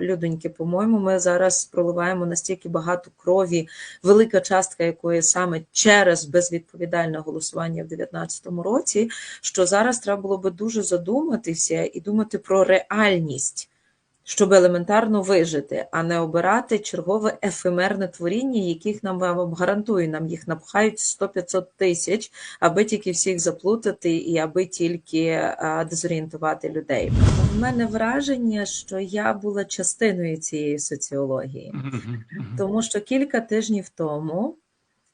Людоньки, по-моєму, ми зараз проливаємо настільки багато крові, велика частка якої саме через безвідповідальне голосування в 2019 році, що зараз треба було би дуже задуматися і думати про реальність, щоб елементарно вижити, а не обирати чергове ефемерне творіння, яких нам вам гарантую, нам їх напхають 100-500 тисяч, аби тільки всіх заплутати і аби тільки а, дезорієнтувати людей. У мене враження, що я була частиною цієї соціології, тому що кілька тижнів тому.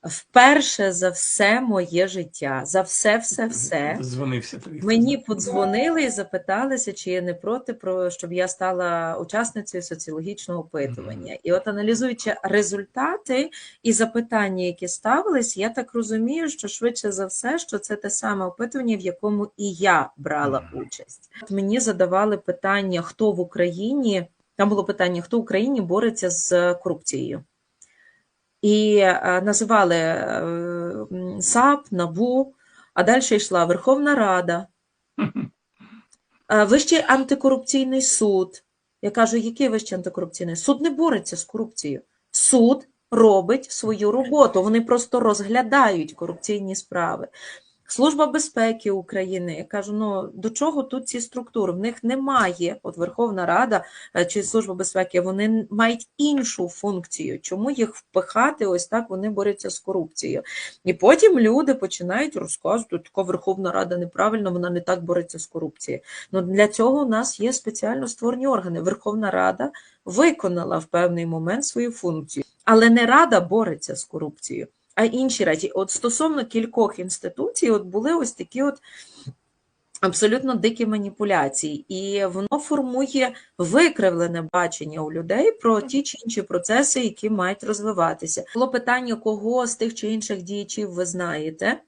Вперше за все моє життя, за все, все, все, Дзвонився тобі. Мені подзвонили і запиталися, чи я не проти, про щоб я стала учасницею соціологічного опитування. І от аналізуючи результати і запитання, які ставились, я так розумію, що швидше за все, що це те саме опитування, в якому і я брала Мгм. участь. От мені задавали питання, хто в Україні. Там було питання, хто в Україні бореться з корупцією. І е, називали е, САП, НАБУ, а далі йшла Верховна Рада, е, Вищий антикорупційний суд. Я кажу, який вищий антикорупційний? Суд не бореться з корупцією. Суд робить свою роботу. Вони просто розглядають корупційні справи. Служба безпеки України. Я кажу, ну до чого тут ці структури? В них немає, от Верховна Рада е, чи Служба безпеки, вони мають іншу функцію. Чому їх впихати? Ось так вони борються з корупцією. І потім люди починають розказувати, така Верховна Рада неправильно, вона не так бореться з корупцією. Ну для цього у нас є спеціально створені органи. Верховна Рада виконала в певний момент свою функцію, але не Рада бореться з корупцією, а інші речі. От стосовно кількох інституцій, от були ось такі от. Абсолютно дикі маніпуляції, і воно формує викривлене бачення у людей про ті чи інші процеси, які мають розвиватися. Було питання, кого з тих чи інших діячів ви знаєте,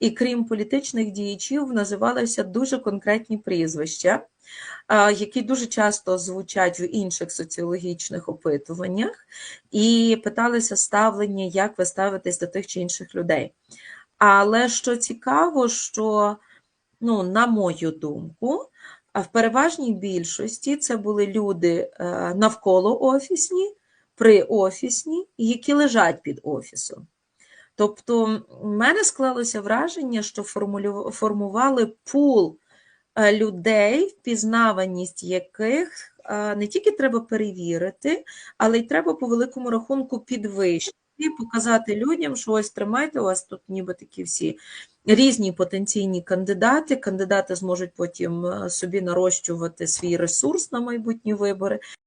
і крім політичних діячів, називалися дуже конкретні прізвища, які дуже часто звучать в інших соціологічних опитуваннях, і питалися ставлення, як ви ставитесь до тих чи інших людей. Але що цікаво, що ну, на мою думку, в переважній більшості це були люди е, навколо офісні, приофісні, які лежать під офісом. Тобто, в мене склалося враження, що формували пул людей, впізнаваність яких е, не тільки треба перевірити, але й треба по великому рахунку підвищити, і показати людям, що ось тримайте, у вас тут ніби такі всі різні потенційні кандидати. Кандидати зможуть потім е, собі нарощувати свій ресурс на майбутні вибори.